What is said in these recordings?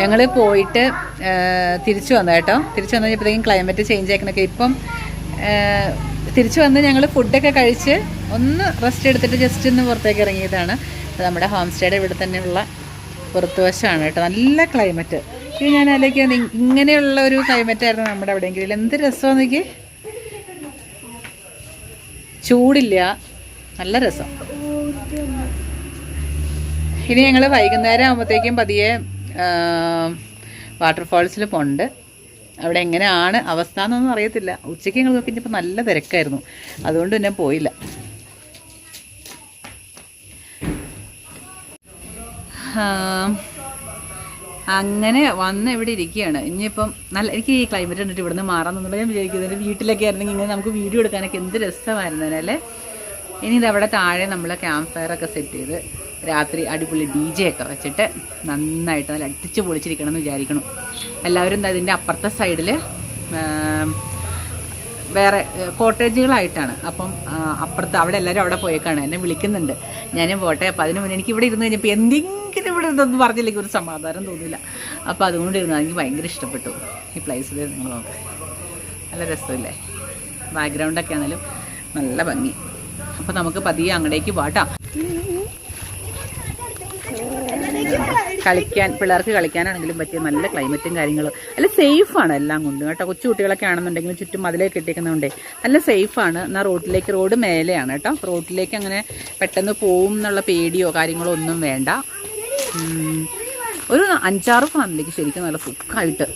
ഞങ്ങൾ പോയിട്ട് തിരിച്ചു വന്നു കേട്ടോ. തിരിച്ചു വന്നു കഴിഞ്ഞപ്പോഴത്തേക്കും ക്ലൈമറ്റ് ചേഞ്ച് ആക്കണൊക്കെ ഇപ്പം തിരിച്ചു വന്ന് ഞങ്ങൾ ഫുഡൊക്കെ കഴിച്ച് ഒന്ന് റെസ്റ്റ് എടുത്തിട്ട് ജസ്റ്റ് ഒന്ന് പുറത്തേക്ക് ഇറങ്ങിയതാണ്. നമ്മുടെ ഹോം സ്റ്റേയുടെ ഇവിടെ തന്നെയുള്ള പുറത്തുവശമാണ് കേട്ടോ. നല്ല ക്ലൈമറ്റ് ഇത് ഞാൻ ആലോചിക്കാൻ ഇങ്ങനെയുള്ള ഒരു ക്ലൈമറ്റ് ആയിരുന്നു നമ്മുടെ എവിടെയെങ്കിലും എന്ത് രസമാണെന്ന് നോക്കി ചൂടില്ല. നല്ല രസം. ഇനി ഞങ്ങൾ വൈകുന്നേരം ആകുമ്പോഴത്തേക്കും പതിയെ വാട്ടർഫാൾസിൽ പോണ്ട് അവിടെ എങ്ങനെയാണ് അവസ്ഥ എന്നൊന്നും അറിയത്തില്ല. ഉച്ചയ്ക്ക് ഞങ്ങൾ നോക്കിയപ്പോൾ നല്ല തിരക്കായിരുന്നു. അതുകൊണ്ട് പിന്നെ പോയില്ല. അങ്ങനെ വന്ന് ഇവിടെ ഇരിക്കുകയാണ്. ഇനിയിപ്പം നല്ല എനിക്ക് ഈ ക്ലൈമറ്റ് കണ്ടിട്ട് ഇവിടുന്ന് മാറാം തോന്നുന്നില്ല ഞാൻ വിചാരിക്കുന്നത് വീട്ടിലൊക്കെ ആയിരുന്നെങ്കിൽ ഇങ്ങനെ നമുക്ക് വീഡിയോ എടുക്കാനൊക്കെ എന്ത് രസമായിരുന്നല്ലേ ഇനി ഇതവിടെ താഴെ നമ്മൾ ക്യാമ്പ് ഫയറൊക്കെ സെറ്റ് ചെയ്ത് രാത്രി അടിപൊളി ഡി ജെ ഒക്കെ വെച്ചിട്ട് നന്നായിട്ട് നല്ല അടിച്ച് പൊളിച്ചിരിക്കണം എന്ന് വിചാരിക്കണം എല്ലാവരും അതിന്റെ അപ്പുറത്തെ സൈഡിൽ വേറെ കോട്ടേജുകളായിട്ടാണ്. അപ്പം അപ്പുറത്ത് അവിടെ എല്ലാവരും അവിടെ പോയേക്കാണ്. എന്നെ വിളിക്കുന്നുണ്ട്. ഞാനും പോട്ടെ. അപ്പം അതിന് മുന്നേ എനിക്ക് ഇവിടെ ഇരുന്ന് കഴിഞ്ഞപ്പോൾ എന്തെങ്കിലും ഇവിടെ ഇതൊന്നും പറഞ്ഞില്ലെങ്കിൽ ഒരു സമാധാനം തോന്നില്ല അപ്പോൾ അതുകൊണ്ട് ഇരുന്ന് എനിക്ക് ഭയങ്കര ഇഷ്ടപ്പെട്ടു. ഈ പ്ലേസിൽ നിങ്ങൾ നോക്കാം. നല്ല രസമില്ലേ? ബാക്ക്ഗ്രൗണ്ടൊക്കെ ആണെങ്കിലും നല്ല ഭംഗി. അപ്പോൾ നമുക്ക് പതിയെ അങ്ങടേക്ക് പോട്ടാം കളിക്കാൻ പിള്ളേർക്ക് കളിക്കാനാണെങ്കിലും പറ്റിയ നല്ല ക്ലൈമറ്റും കാര്യങ്ങളും. നല്ല സേഫാണ് എല്ലാം കൊണ്ടും. കേട്ടോ കൊച്ചു കുട്ടികളൊക്കെ ആണെന്നുണ്ടെങ്കിലും ചുറ്റും മതിലേക്ക് കെട്ടിക്കുന്നതുകൊണ്ടേ നല്ല സേഫാണ് എന്നാൽ റോഡിലേക്ക് റോഡ് മേലെയാണ് കേട്ടോ. റോഡിലേക്ക് അങ്ങനെ പെട്ടെന്ന് പോവും എന്നുള്ള പേടിയോ കാര്യങ്ങളോ ഒന്നും വേണ്ട. ഒരു അഞ്ചാറ് ഫാമിലിക്ക് ശരിക്കും നല്ല സുഖമായിട്ട്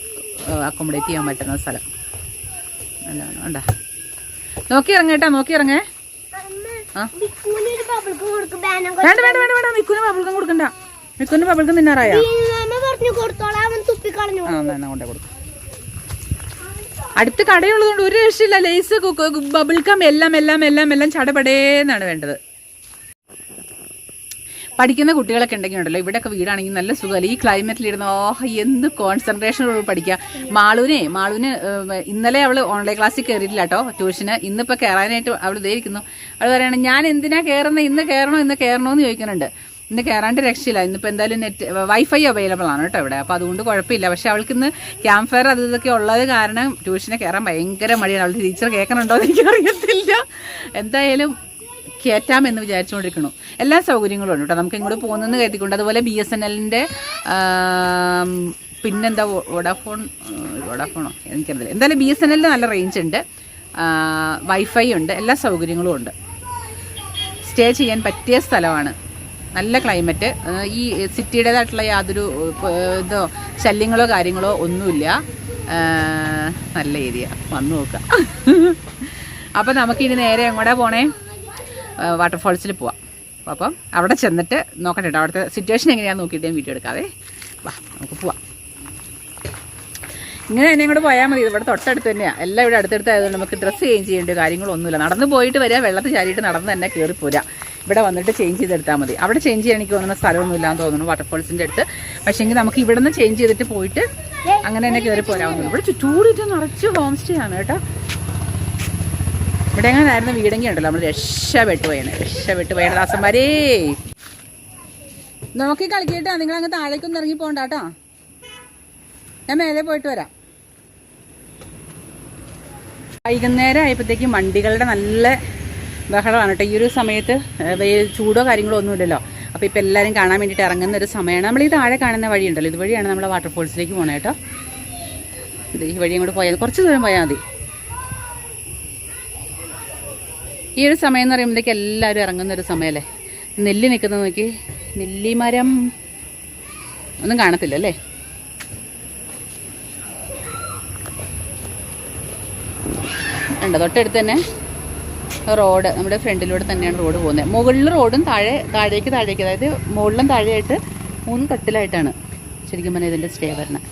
അക്കോമഡേറ്റ് ചെയ്യാൻ പറ്റുന്ന സ്ഥലം. നല്ലതാണ് വേണ്ട നോക്കി ഇറങ്ങേട്ടാ നോക്കി ഇറങ്ങേ. ആ. വേണ്ട വേണ്ട വേണ്ട വേണ്ട മിക്കുന് ബബിൾക്കം കൊടുക്കണ്ട. മിക്കുന് ബബിൾക്കം തിന്നാറായോ? കൊണ്ടേ കൊടുക്കും. അടുത്ത് കടയുള്ളതുകൊണ്ട് ഒരു രക്ഷയില്ല. ലേസ് ബബിൾക്കം എല്ലാം എല്ലാം എല്ലാം എല്ലാം ചടപടേന്നാണ് വേണ്ടത്. പഠിക്കുന്ന കുട്ടികളൊക്കെ ഉണ്ടെങ്കിൽ ഉണ്ടല്ലോ ഇവിടെയൊക്കെ വീടാണെങ്കിൽ നല്ല സുഖമല്ല ഈ ക്ലൈമറ്റിലിരുന്ന് ഓഹ് എന്ത് കോൺസെൻട്രേഷനോട് പഠിക്കുക. മാളൂനെ മാളൂന് ഇന്നലെ അവൾ ഓൺലൈൻ ക്ലാസ്സിൽ കയറിയിട്ടില്ല കേട്ടോ ട്യൂഷന് ഇന്നിപ്പോൾ കയറാനായിട്ട് അവൾ ഇരിക്കുന്നു. അവൾ പറയണം ഞാൻ എന്തിനാ കയറുന്നത് ഇന്ന് കയറണോ ഇന്ന് കയറണോ എന്ന് ചോദിക്കുന്നുണ്ട്. ഇന്ന് കയറാണ്ട് രക്ഷയില്ല. ഇന്നിപ്പോൾ എന്തായാലും നെറ്റ് വൈഫൈ അവൈലബിൾ ആണ് കേട്ടോ ഇവിടെ. അപ്പോൾ അതുകൊണ്ട് കുഴപ്പമില്ല. പക്ഷെ അവൾക്ക് ഇന്ന് ക്യാമ്പ് ഫയർ അത് ഇതൊക്കെ ഉള്ളത് കാരണം ട്യൂഷനെ കയറാൻ ഭയങ്കര മടിയാണ്. അവളുടെ ടീച്ചർ കേൾക്കണുണ്ടോ എന്ന് എനിക്കറിയത്തില്ല. എന്തായാലും കയറ്റാമെന്ന് വിചാരിച്ചുകൊണ്ടിരിക്കണു എല്ലാ സൗകര്യങ്ങളും ഉണ്ട് കേട്ടോ. നമുക്ക് ഇങ്ങോട്ട് പോകുന്നെന്ന് കരുതിക്കൊണ്ട്. അതുപോലെ ബി എസ് എൻ എല്ലിന്റെ പിന്നെന്താ വോഡാഫോൺ വോഡാഫോണോ എനിക്കറിയില്ല എന്തായാലും ബി എസ് എൻ എല്ലിൽ നല്ല റേഞ്ച് ഉണ്ട്. വൈഫൈ ഉണ്ട്. എല്ലാ സൗകര്യങ്ങളും ഉണ്ട്. സ്റ്റേ ചെയ്യാൻ പറ്റിയ സ്ഥലമാണ്. നല്ല ക്ലൈമറ്റ് ഈ സിറ്റിയുടേതായിട്ടുള്ള യാതൊരു ഇതോ ശല്യങ്ങളോ കാര്യങ്ങളോ ഒന്നുമില്ല. നല്ല ഏരിയ. വന്നു നോക്കുക അപ്പം നമുക്കിനി നേരെ എങ്ങോട്ടാ പോണേ? വാട്ടർഫോൾസിൽ പോവാം. അപ്പം അവിടെ ചെന്നിട്ട് നോക്കട്ടെ കേട്ടോ അവിടുത്തെ സിറ്റുവേഷൻ എങ്ങനെയാണെന്ന് നോക്കിയിട്ട് വീഡിയോ എടുക്കാതെ വാ നമുക്ക് പോവാം. ഇങ്ങനെ തന്നെ ഇങ്ങോട്ട് പോയാൽ മതി. ഇവിടെ തൊട്ടടുത്ത് തന്നെയാണ് എല്ലാം ഇവിടെ അടുത്തടുത്തായതുകൊണ്ട് നമുക്ക് ഡ്രസ്സ് ചേഞ്ച് ചെയ്യേണ്ട കാര്യങ്ങളൊന്നുമില്ല. നടന്ന് പോയിട്ട് വരിക വെള്ളത്തിൽ ചാരിയിട്ട് നടന്ന് തന്നെ കയറി പോരാ. ഇവിടെ വന്നിട്ട് ചേഞ്ച് ചെയ്തെടുത്താൽ മതി. അവിടെ ചേഞ്ച് ചെയ്യാൻ എനിക്ക് തോന്നുന്ന സ്ഥലമൊന്നും എന്ന് തോന്നുന്നു വാട്ടർഫോൾസിന്റെ അടുത്ത്. പക്ഷേങ്കിൽ നമുക്ക് ഇവിടെ നിന്ന് ചേഞ്ച് ചെയ്തിട്ട് പോയിട്ട് അങ്ങനെ തന്നെ കയറി പോരാവുന്നുള്ളൂ ഇവിടെ ചുറ്റൂടിട്ട് നിറച്ച് ഹോം സ്റ്റേ ആണ് കേട്ടോ. ഇവിടെ എങ്ങനെ ആയിരുന്നു വീടെങ്കിൽ ഉണ്ടല്ലോ നമ്മൾ രക്ഷപ്പെട്ടു പോയാണ് രക്ഷപ്പെട്ടു പോയാണ് ദാസന്മാരേ. നോക്കി കളിക്കട്ടോ നിങ്ങൾ അങ്ങ് താഴേക്കൊന്നും ഇറങ്ങി പോകണ്ട കേട്ടോ. ഞാൻ മേലെ പോയിട്ട് വരാം. വൈകുന്നേരം ആയപ്പോഴത്തേക്കും വണ്ടികളുടെ നല്ല ബഹളമാണ് കേട്ടോ. ഈ ഒരു സമയത്ത് ചൂടോ കാര്യങ്ങളോ ഒന്നുമില്ലല്ലോ. അപ്പോൾ ഇപ്പോൾ എല്ലാവരും കാണാൻ വേണ്ടിയിട്ട് ഇറങ്ങുന്ന ഒരു സമയമാണ്. നമ്മൾ ഈ താഴെ കാണുന്ന വഴിയുണ്ടല്ലോ ഇതുവഴിയാണ് നമ്മൾ വാട്ടർഫോൾസിലേക്ക് പോകണേ കേട്ടോ. ഇത് ഈ വഴി അങ്ങോട്ട് പോയാൽ കുറച്ച് ദൂരം പോയാൽ മതി. ഈ ഒരു സമയം എന്ന് പറയുമ്പോഴത്തേക്ക് എല്ലാവരും ഇറങ്ങുന്ന ഒരു സമയമല്ലേ? നെല്ലി നിൽക്കുന്നത് നോക്കി. നെല്ലിമരം ഒന്നും കാണത്തില്ല അല്ലേ? ഉണ്ട് തൊട്ടടുത്ത് തന്നെ റോഡ് നമ്മുടെ ഫ്രണ്ടിലൂടെ തന്നെയാണ് റോഡ് പോകുന്നത്. മുകളിൽ റോഡും താഴെ താഴേക്ക് താഴേക്ക് അതായത് മുകളിലും താഴെയായിട്ട് മൂന്ന് തട്ടിലായിട്ടാണ് ശരിക്കും പറഞ്ഞാൽ ഇതിന്റെ സ്റ്റേ വരണത്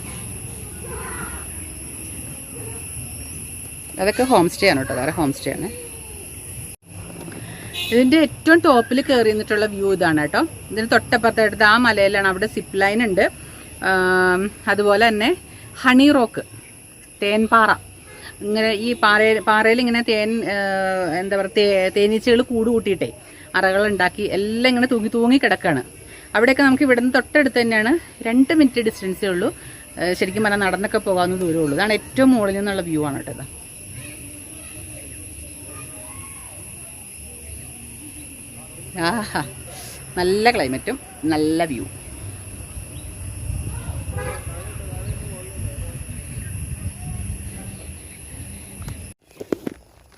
അതൊക്കെ ഹോം സ്റ്റേ ആണ് കേട്ടോ വേറെ ഹോം സ്റ്റേ ആണ്. ഇതിന്റെ ഏറ്റവും ടോപ്പിൽ കയറി നിന്നിട്ടുള്ള വ്യൂ ഇതാണ് കേട്ടോ. ഇതിന് തൊട്ടപ്പുറത്തായിട്ട് ആ മലയിലാണ് അവിടെ സിപ്പ് ലൈൻ ഉണ്ട്. അതുപോലെ തന്നെ ഹണി റോക്ക് തേൻപാറ. ഇങ്ങനെ ഈ പാറയിൽ പാറയിൽ ഇങ്ങനെ തേൻ എന്താ പറയുക തേനീച്ചകൾ കൂട് കൂട്ടിയിട്ടേ അറകൾ ഉണ്ടാക്കി എല്ലാം ഇങ്ങനെ തൂങ്ങി തൂങ്ങി കിടക്കാണ്. അവിടെയൊക്കെ നമുക്ക് ഇവിടുന്ന് തൊട്ടടുത്ത് തന്നെയാണ് രണ്ട് മിനിറ്റ് ഡിസ്റ്റൻസേ ഉള്ളൂ. ശരിക്കും പറഞ്ഞാൽ നടന്നൊക്കെ പോകാവുന്ന ദൂരമേ ഉള്ളൂ. ഇതാണ് ഏറ്റവും മുകളിൽ നിന്നുള്ള വ്യൂ ആണ് കേട്ടത്. ആഹാ. നല്ല ക്ലൈമറ്റും നല്ല വ്യൂ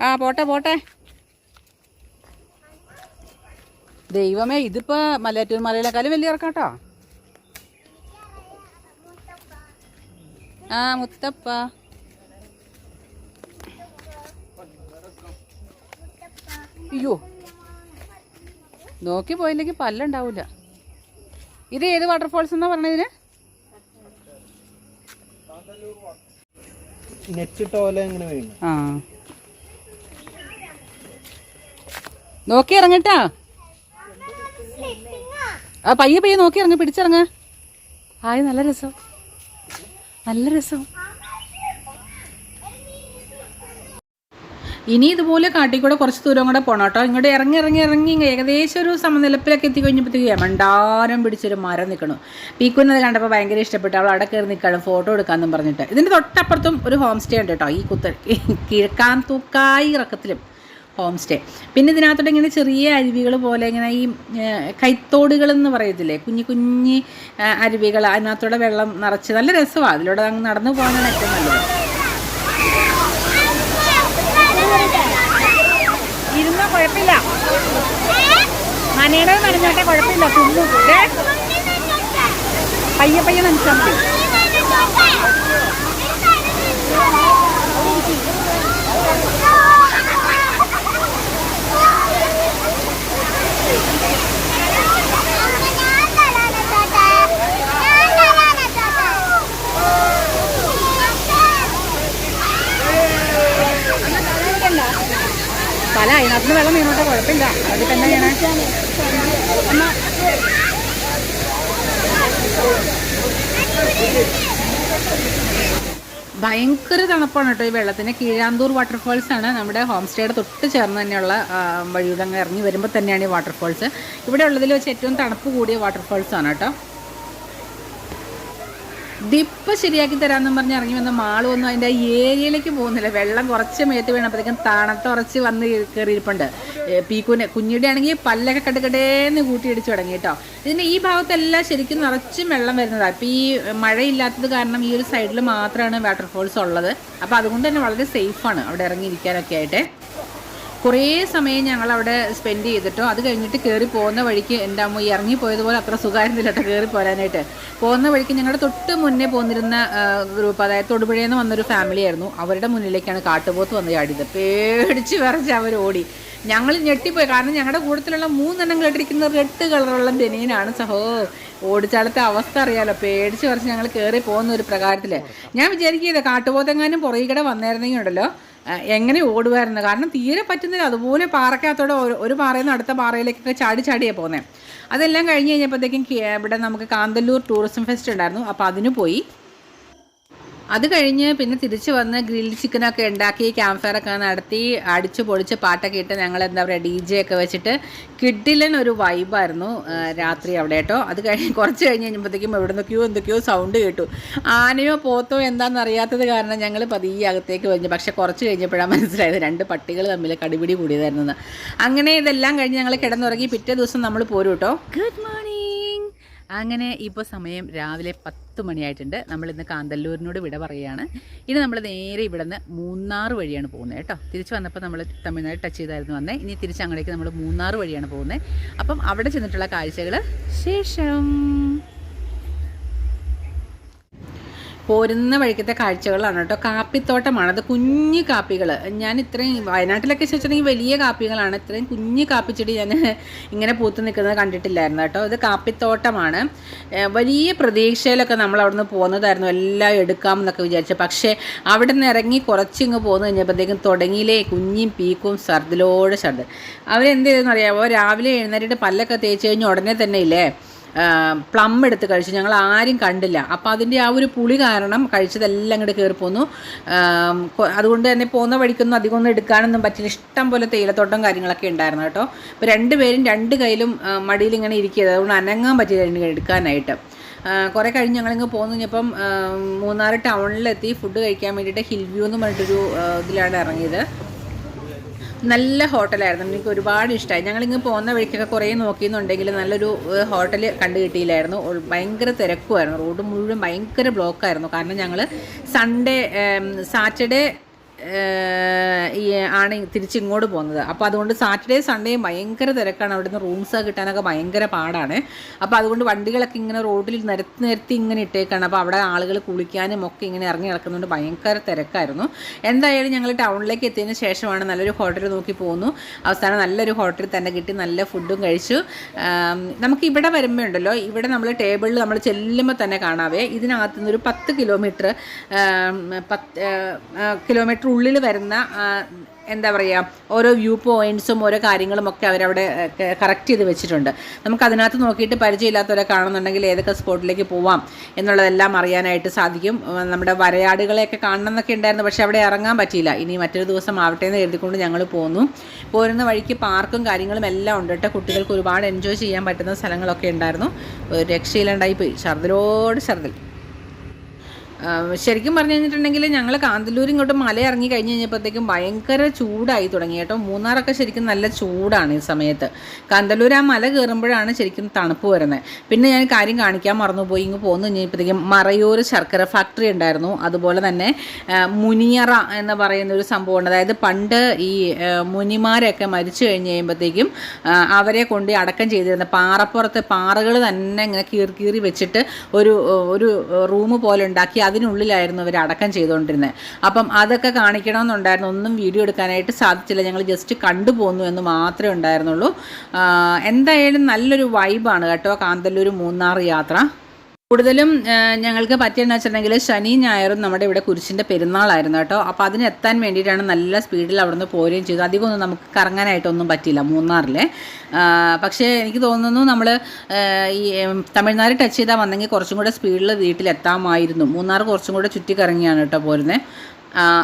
ആ പോട്ടെ പോട്ടെ. ദൈവമേ ഇതിപ്പോ മലയാറ്റൂർ മലയിലേക്കാളും വലിയ ഇറക്കാട്ടോ. ആ മുത്തപ്പ. അയ്യോ. നോക്കി പോയില്ലെങ്കിൽ പല്ലുണ്ടാവില്ല ഇത് ഏത് വാട്ടർഫോൾസ് എന്നാ പറഞ്ഞതിന് നെറ്റ് എങ്ങനെ ആ. നോക്കി ഇറങ്ങട്ടാ ആ പയ്യെ പയ്യെ നോക്കി ഇറങ്ങ പിടിച്ചിറങ്ങ. ആയി നല്ല രസം. നല്ല രസം. ഇനി ഇതുപോലെ കാട്ടിൽ കൂടെ കുറച്ച് ദൂരം കൂടെ പോകണം കേട്ടോ ഇങ്ങോട്ട് ഇറങ്ങി ഇറങ്ങി ഇറങ്ങി ഏകദേശം ഒരു സമനിലപ്പിലൊക്കെ എത്തി കഴിഞ്ഞപ്പോഴത്തേക്ക് യമണ്ടാരം പിടിച്ചൊരു മരം നിൽക്കണം പീക്കുന്നത് കണ്ടപ്പോൾ ഭയങ്കര ഇഷ്ടപ്പെട്ടു. അവൾ അവിടെ കയറി നിൽക്കണം ഫോട്ടോ എടുക്കാമെന്നും പറഞ്ഞിട്ട്. ഇതിന്റെ തൊട്ടപ്പുറത്തും ഒരു ഹോം സ്റ്റേ ഉണ്ട് കേട്ടോ ഈ കുത്ത കിഴക്കാൻ തൂക്കായി ഇറക്കത്തിലും. ഹോം സ്റ്റേ പിന്നെ ഇതിനകത്തോട്ട് ഇങ്ങനെ ചെറിയ അരുവികൾ പോലെ ഇങ്ങനെ ഈ കൈത്തോടുകൾ എന്ന് പറയത്തില്ലേ? കുഞ്ഞു കുഞ്ഞി അരുവികൾ അതിനകത്തൂടെ വെള്ളം നിറച്ച് നല്ല രസമാണ് അതിലൂടെ അങ്ങ് നടന്നു പോകാനാണ് ഏറ്റവും നല്ലത്. ഇരുന്ന കുഴപ്പമില്ല. മനയുടെ നനഞ്ഞോട്ടെ കുഴപ്പമില്ല. കുന്നു പയ്യെ പയ്യെ നനച്ചാൽ മതി പല അതിനകത്ത് വെള്ളം വീണോട്ടെ കുഴപ്പമില്ല. അതിൽ ഭയങ്കര തണുപ്പാണ് കേട്ടോ ഈ വെള്ളത്തിന്. കീഴാന്തൂർ വാട്ടർഫോൾസ് ആണ് നമ്മുടെ ഹോം സ്റ്റേയുടെ തൊട്ട് ചേർന്ന് തന്നെയുള്ള വഴിയുടെ അങ്ങ് ഇറങ്ങി വരുമ്പോൾ തന്നെയാണ് ഈ വാട്ടർഫോൾസ് ഇവിടെ ഉള്ളതിൽ വെച്ച് ഏറ്റവും തണുപ്പ് കൂടിയ വാട്ടർഫോൾസ് ആണ് കേട്ടോ. ദിപ്പ് ശരിയാക്കി തരാമെന്നും പറഞ്ഞ് ഇറങ്ങി വന്ന മാളൊന്നും അതിന്റെ ഏരിയയിലേക്ക് പോകുന്നില്ല. വെള്ളം കുറച്ച് മേത്ത് വീണപ്പോഴത്തേക്കും തണുത്തുറച്ച് വന്ന് കയറിയിരിപ്പുണ്ട് പീക്കുന് കുഞ്ഞിയുടെ ആണെങ്കിൽ പല്ലൊക്കെ കടുകടേന്ന് കൂട്ടിയിടിച്ച് തുടങ്ങി കേട്ടോ. ഇതിന്റെ ഈ ഭാഗത്തെല്ലാം ശരിക്കും നിറച്ചും വെള്ളം വരുന്നതാണ് അപ്പോൾ ഈ മഴയില്ലാത്തത് കാരണം ഈ ഒരു സൈഡിൽ മാത്രമാണ് വാട്ടർഫോൾസ് ഉള്ളത്. അപ്പോൾ അതുകൊണ്ട് തന്നെ വളരെ സേഫാണ് അവിടെ ഇറങ്ങിയിരിക്കാനൊക്കെ ആയിട്ട്. കുറേ സമയം ഞങ്ങൾ അവിടെ സ്പെൻഡ് ചെയ്തിട്ടോ. അത് കഴിഞ്ഞിട്ട് കയറി പോകുന്ന വഴിക്ക് എന്റെ അമ്മ ഇറങ്ങി പോയതുപോലെ അത്ര സുഖമായിരുന്നില്ല കേട്ടോ കയറി പോരാനായിട്ട്. പോകുന്ന വഴിക്ക് ഞങ്ങളുടെ തൊട്ട് മുന്നേ പോന്നിരുന്ന ഗ്രൂപ്പ് അതായത് തൊടുപുഴയിൽ നിന്ന് വന്നൊരു ഫാമിലി ആയിരുന്നു. അവരുടെ മുന്നിലേക്കാണ് കാട്ടുപോത്ത് വന്ന് ചാടിയത്. പേടിച്ച് വിറച്ച് അവർ ഓടി. ഞങ്ങൾ ഞെട്ടിപ്പോയി. കാരണം ഞങ്ങളുടെ കൂട്ടത്തിലുള്ള മൂന്നെണ്ണം കേട്ടിരിക്കുന്ന റെഡ് കളറുള്ള ബനിയനാണ്. സഹോ ഓടിച്ചാലത്തെ അവസ്ഥ അറിയാലോ. പേടിച്ച് കുറച്ച് ഞങ്ങൾ കയറി പോകുന്ന ഒരു പ്രകാരത്തിൽ ഞാൻ വിചാരിക്കുക കാട്ടുപോത്തെങ്ങാനും പുറകിടെ വന്നായിരുന്നെങ്കിൽ ഉണ്ടല്ലോ. എങ്ങനെ ഓടുമായിരുന്നു കാരണം തീരെ പറ്റുന്നില്ല. അതുപോലെ പാറക്കകത്തോടെ ഒരു- പാറയിൽ നിന്ന് അടുത്ത പാറയിലേക്കൊക്കെ ചാടി ചാടിയാണ് പോകുന്നത് അതെല്ലാം കഴിഞ്ഞ് കഴിഞ്ഞപ്പോഴത്തേക്കും ഇവിടെ നമുക്ക് കാന്തല്ലൂർ ടൂറിസം ഫെസ്റ്റ് ഉണ്ടായിരുന്നു. അപ്പോൾ അതിന് പോയി. അത് കഴിഞ്ഞ് പിന്നെ തിരിച്ചു വന്ന് ഗ്രിൽഡ് ചിക്കനൊക്കെ ഉണ്ടാക്കി ക്യാമ്പ് ഫയർ ഒക്കെ നടത്തി അടിച്ച് പൊളിച്ച് പാട്ടൊക്കെ ഇട്ട് ഞങ്ങൾ എന്താ പറയുക ഡി ജെ ഒക്കെ വെച്ചിട്ട് കിഡിലൻ ഒരു വൈബായിരുന്നു രാത്രി അവിടെ കേട്ടോ. അത് കഴിഞ്ഞ് കുറച്ച് കഴിഞ്ഞ് കഴിഞ്ഞപ്പോഴത്തേക്കും എവിടെ നിന്നൊക്കെയോ എന്തൊക്കെയോ സൗണ്ട് കേട്ടു. ആനയോ പോത്തോ എന്താണെന്ന് അറിയാത്തത് കാരണം ഞങ്ങൾ പതിയെ അകത്തേക്ക് വന്നു. പക്ഷെ കുറച്ച് കഴിഞ്ഞപ്പോഴാണ് മനസ്സിലായത് രണ്ട് പട്ടികൾ തമ്മിൽ കടിപിടി കൂടിയതായിരുന്നു. അങ്ങനെ ഇതെല്ലാം കഴിഞ്ഞ് ഞങ്ങൾ കിടന്നുറങ്ങി. പിറ്റേ ദിവസം നമ്മൾ പോരും കേട്ടോ ഗുഡ് മോർണിംഗ് അങ്ങനെ ഇപ്പോൾ സമയം രാവിലെ പത്ത് മണിയായിട്ടുണ്ട്. നമ്മൾ ഇന്ന് കാന്തല്ലൂരിനോട് വിട പറയുകയാണ്. ഇനി നമ്മൾ നേരെ ഇവിടെ നിന്ന് മൂന്നാർ വഴിയാണ് പോകുന്നത് കേട്ടോ. തിരിച്ച് വന്നപ്പോൾ നമ്മൾ തമിഴ്നാട് ടച്ച് ചെയ്തായിരുന്നു വന്നേ. ഇനി തിരിച്ച് അങ്ങോട്ടേക്ക് നമ്മൾ മൂന്നാർ വഴിയാണ് പോകുന്നത്. അപ്പം അവിടെ ചെന്നിട്ടുള്ള കാഴ്ചകൾ ശേഷം. പോരുന്ന വഴിക്കത്തെ കാഴ്ചകളാണ് കേട്ടോ. കാപ്പിത്തോട്ടമാണ്. അത് കുഞ്ഞു കാപ്പികൾ ഞാൻ ഇത്രയും വയനാട്ടിലൊക്കെ വെച്ചിട്ടുണ്ടെങ്കിൽ വലിയ കാപ്പികളാണ്. ഇത്രയും കുഞ്ഞു കാപ്പിച്ചെടി ഞാൻ ഇങ്ങനെ പൂത്ത് നിൽക്കുന്നത് കണ്ടിട്ടില്ലായിരുന്നു കേട്ടോ. ഇത് കാപ്പിത്തോട്ടമാണ്. വലിയ പ്രതീക്ഷയിലൊക്കെ നമ്മൾ അവിടുന്ന് പോകുന്നതായിരുന്നു. എല്ലാം എടുക്കാം എന്നൊക്കെ വിചാരിച്ചു. പക്ഷേ അവിടെ നിന്ന് ഇറങ്ങി കുറച്ചിങ്ങ് പോന്നു കഴിഞ്ഞപ്പോഴത്തേക്കും തുടങ്ങിയില്ലേ കുഞ്ഞും പീക്കും സർദിലോട് ഛർദ്. അവരെന്ത് ചെയ്തെന്ന് അറിയാമോ രാവിലെ എഴുന്നേറ്റിട്ട് പല്ലൊക്കെ തേച്ച് കഴിഞ്ഞ് ഉടനെ തന്നെ ഇല്ലേ? പ്ലം എടുത്ത് കഴിച്ചു. ഞങ്ങൾ ആരും കണ്ടില്ല. അപ്പോൾ അതിന്റെ ആ ഒരു പുളി കാരണം കഴിച്ചതെല്ലാം ഇങ്ങോട്ട് കയറി പോന്നു അതുകൊണ്ട് തന്നെ പോകുന്ന വഴിക്കൊന്നും അധികം ഒന്നും എടുക്കാനൊന്നും പറ്റില്ല. ഇഷ്ടം പോലെ തേയിലത്തോട്ടം കാര്യങ്ങളൊക്കെ ഉണ്ടായിരുന്നു കേട്ടോ. അപ്പോൾ രണ്ടുപേരും രണ്ട് കയ്യിലും മടിയിൽ ഇങ്ങനെ ഇരിക്കുക അതുകൊണ്ട് അനങ്ങാൻ പറ്റില്ല രണ്ട് എടുക്കാനായിട്ട്. കുറേ കഴിഞ്ഞ് ഞങ്ങളിങ്ങ് പോന്നു. കഴിഞ്ഞപ്പം മൂന്നാറ് ടൗണിലെത്തി. ഫുഡ് കഴിക്കാൻ വേണ്ടിയിട്ട് ഹിൽ വ്യൂ എന്ന് പറഞ്ഞിട്ടൊരു ഇതിലാണ് ഇറങ്ങിയത്. നല്ല ഹോട്ടലായിരുന്നു. എനിക്ക് ഒരുപാട് ഇഷ്ടമായി ഞങ്ങളിങ്ങ് പോകുന്ന വഴിക്കൊക്കെ കുറേ നോക്കിയെന്നുണ്ടെങ്കിൽ നല്ലൊരു ഹോട്ടൽ കണ്ടു കിട്ടിയില്ലായിരുന്നു. ഭയങ്കര തിരക്കുമായിരുന്നു റോഡ് മുഴുവൻ ഭയങ്കര ബ്ലോക്കായിരുന്നു. കാരണം ഞങ്ങൾ സൺഡേ സാറ്റർഡേ ആണ് തിരിച്ചിങ്ങോട്ട് പോകുന്നത്. അപ്പോൾ അതുകൊണ്ട് സാറ്റർഡേ സൺഡേ ഭയങ്കര തിരക്കാണ്. അവിടുന്ന് റൂംസ് കിട്ടാനൊക്കെ ഭയങ്കര പാടാണ്. അപ്പോൾ അതുകൊണ്ട് വണ്ടികളൊക്കെ ഇങ്ങനെ റോഡിൽ നിരത്തി നിരത്തി ഇങ്ങനെ ഇട്ടേക്കാണ്. അപ്പോൾ അവിടെ ആളുകൾ കുളിക്കാനും ഒക്കെ ഇങ്ങനെ ഇറങ്ങി നടക്കുന്നതുകൊണ്ട് ഭയങ്കര തിരക്കായിരുന്നു. എന്തായാലും ഞങ്ങൾ ടൗണിലേക്ക് എത്തിയതിന് ശേഷമാണ് നല്ലൊരു ഹോട്ടൽ നോക്കി പോകുന്നു അവസാനം നല്ലൊരു ഹോട്ടലിൽ തന്നെ കിട്ടി നല്ല ഫുഡും കഴിച്ചു. നമുക്ക് ഇവിടെ വരുമ്പോൾ ഉണ്ടല്ലോ ഇവിടെ നമ്മൾ ടേബിളിൽ നമ്മൾ ചെല്ലുമ്പോൾ തന്നെ കാണാവേ. ഇതിനകത്തുനിന്ന് ഒരു പത്ത് കിലോമീറ്റർ പത്ത് കിലോമീറ്റർ ഉള്ളിൽ വരുന്ന എന്താ പറയുക ഓരോ വ്യൂ പോയിന്റ്സും ഓരോ കാര്യങ്ങളും ഒക്കെ അവരവിടെ കറക്റ്റ് ചെയ്ത് വെച്ചിട്ടുണ്ട്. നമുക്ക് അതിനകത്ത് നോക്കിയിട്ട് പരിചയമില്ലാത്തവരെ കാണുന്നുണ്ടെങ്കിൽ ഏതൊക്കെ സ്പോട്ടിലേക്ക് പോവാം എന്നുള്ളതെല്ലാം അറിയാനായിട്ട് സാധിക്കും. നമ്മുടെ വരയാടുകളെയൊക്കെ കാണണം എന്നൊക്കെ ഉണ്ടായിരുന്നു പക്ഷേ അവിടെ ഇറങ്ങാൻ പറ്റിയില്ല. ഇനി മറ്റൊരു ദിവസം ആവട്ടെ എന്ന് കരുതിക്കൊണ്ട് ഞങ്ങൾ പോന്നു. പോരുന്ന വഴിക്ക് പാർക്കും കാര്യങ്ങളും എല്ലാം ഉണ്ട് കേട്ടോ. കുട്ടികൾക്ക് ഒരുപാട് എൻജോയ് ചെയ്യാൻ പറ്റുന്ന സ്ഥലങ്ങളൊക്കെ ഉണ്ടായിരുന്നു. ഒരു രക്ഷയിലുണ്ടായി പോയി. ഛർദിലോട് ഛർദിൽ ശരിക്കും പറഞ്ഞു കഴിഞ്ഞിട്ടുണ്ടെങ്കിൽ ഞങ്ങൾ കാന്തല്ലൂർ ഇങ്ങോട്ട് മല ഇറങ്ങി കഴിഞ്ഞ് കഴിഞ്ഞപ്പോഴത്തേക്കും ഭയങ്കര ചൂടായി തുടങ്ങി കേട്ടോ. മൂന്നാറൊക്കെ ശരിക്കും നല്ല ചൂടാണ് ഈ സമയത്ത്. കാന്തല്ലൂർ ആ മല കയറുമ്പോഴാണ് ശരിക്കും തണുപ്പ് വരുന്നത്. പിന്നെ ഞാൻ കാര്യം കാണിക്കാൻ മറന്നുപോയി ഇങ്ങ് പോന്നു. കഴിഞ്ഞപ്പോഴത്തേക്കും മറയൂർ ശർക്കര ഫാക്ടറി ഉണ്ടായിരുന്നു. അതുപോലെ തന്നെ മുനിയറ എന്ന് പറയുന്ന ഒരു സംഭവമുണ്ട്. അതായത് പണ്ട് ഈ മുനിമാരൊക്കെ മരിച്ചു കഴിഞ്ഞ് കഴിയുമ്പോഴത്തേക്കും അവരെ കൊണ്ട് അടക്കം ചെയ്തിരുന്ന പാറപ്പുറത്തെ പാറകൾ തന്നെ ഇങ്ങനെ കീറി കീറി വെച്ചിട്ട് ഒരു ഒരു റൂം പോലെ ഉണ്ടാക്കി. അതിനുള്ളിലായിരുന്നു അവർ അടക്കം ചെയ്തുകൊണ്ടിരുന്നത് അപ്പം അതൊക്കെ കാണിക്കണമെന്നുണ്ടായിരുന്നു. ഒന്നും വീഡിയോ എടുക്കാനായിട്ട് സാധിച്ചില്ല. ഞങ്ങൾ ജസ്റ്റ് കണ്ടുപോന്നു എന്ന് മാത്രമേ ഉണ്ടായിരുന്നുള്ളൂ. എന്തായാലും നല്ലൊരു വൈബാണ് കേട്ടോ കാന്തല്ലൂർ മൂന്നാർ യാത്ര. കൂടുതലും ഞങ്ങൾക്ക് പറ്റിയെന്ന് വെച്ചിട്ടുണ്ടെങ്കിൽ ശനി ഞായറും നമ്മുടെ ഇവിടെ കുരിശിന്റെ പെരുന്നാളായിരുന്നു കേട്ടോ. അപ്പോൾ അതിന് എത്താൻ വേണ്ടിയിട്ടാണ് നല്ല സ്പീഡിൽ അവിടുന്ന് പോരുകയും ചെയ്തു. അധികമൊന്നും നമുക്ക് കറങ്ങാനായിട്ടൊന്നും പറ്റിയില്ല മൂന്നാറിലെ. പക്ഷേ എനിക്ക് തോന്നുന്നു നമ്മൾ ഈ തമിഴ്നാട് ടച്ച് ചെയ്താൽ വന്നെങ്കിൽ കുറച്ചും കൂടെ സ്പീഡിൽ വീട്ടിലെത്താമായിരുന്നു. മൂന്നാർ കുറച്ചും കൂടെ ചുറ്റിക്കറങ്ങിയാണ് കേട്ടോ പോരുന്നത്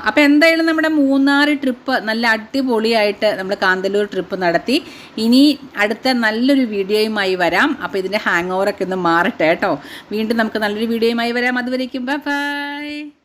അപ്പോൾ എന്തായാലും നമ്മുടെ മൂന്നാർ ട്രിപ്പ് നല്ല അടിപൊളിയായിട്ട് നമ്മൾ കാന്തല്ലൂർ ട്രിപ്പ് നടത്തി. ഇനി അടുത്ത നല്ലൊരു വീഡിയോയുമായി വരാം. അപ്പോൾ ഇതിന്റെ ഹാങ് ഓവറൊക്കെ ഒന്ന് മാറട്ടെ കേട്ടോ. വീണ്ടും നമുക്ക് നല്ലൊരു വീഡിയോയുമായി വരാം. അതുവരേക്കും ബൈ